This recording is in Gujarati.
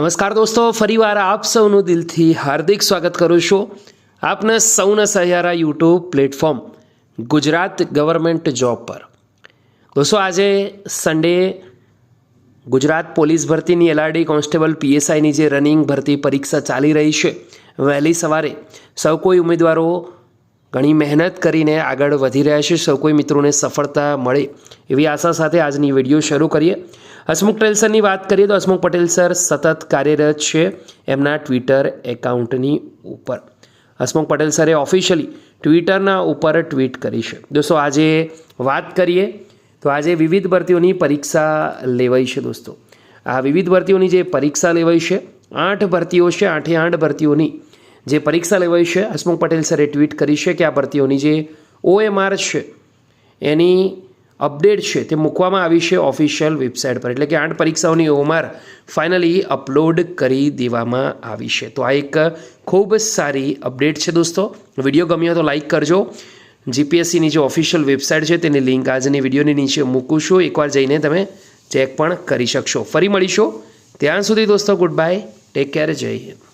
નમસ્કાર દોસ્તો, ફરીવાર આપ સૌનું દિલથી હાર્દિક સ્વાગત કરું છું આપના સૌના સહિયારા YouTube platform Gujarat government job પર. દોસ્તો, આજે સન્ડે ગુજરાત પોલીસ ભરતીની એલઆરડી કોન્સ્ટેબલ પીએસઆઈની જે રનિંગ ભરતી પરીક્ષા ચાલી રહી છે, વહેલી સવારે સૌ કોઈ ઉમેદવારો ઘણી મહેનત કરીને આગળ વધી રહ્યા છે. સૌ કોઈ મિત્રોને સફળતા મળે એવી આશા સાથે આજની વીડિયો શરૂ કરીએ. હસમુખ પટેલ સરની વાત કરીએ તો હસમુખ પટેલ સર સતત કાર્યરત છે એમના ટ્વિટર એકાઉન્ટની ઉપર. હસમુખ પટેલ સરે ઓફિશિયલી ટ્વિટરના ઉપર ટ્વીટ કરી છે. દોસ્તો, આજે વાત કરીએ તો આજે વિવિધ ભરતીઓની પરીક્ષા લેવાઈ છે દોસ્તો. આ વિવિધ ભરતીઓની જે પરીક્ષા લેવાઈ છે, આઠ ભરતીઓ છે, આઠે આઠ ભરતીઓની. જે પરીક્ષા લેવાઈ છે, હસમુખ પટેલ સરે ટ્વીટ કરી છે કે આ ભરતીઓની જે ઓએમઆર છે, એની અપડેટ છે તે મૂકવામાં આવી છે ઓફિશિયલ વેબસાઇટ પર. એટલે કે આઠ પરીક્ષાઓની ઓએમઆર ફાઇનલી અપલોડ કરી દેવામાં આવી છે. તો આ એક ખૂબ જ સારી અપડેટ છે દોસ્તો. વીડિયો ગમ્યો તો લાઈક કરજો. જીપીએસસીની જે ઓફિશિયલ વેબસાઇટ છે તેની લિંક આજની વિડીયોની નીચે મૂકું છું. એકવાર જઈને તમે ચેક પણ કરી શકશો. ફરી મળીશું. ત્યાં સુધી દોસ્તો, ગુડ બાય. Take care. જય હિન્દ.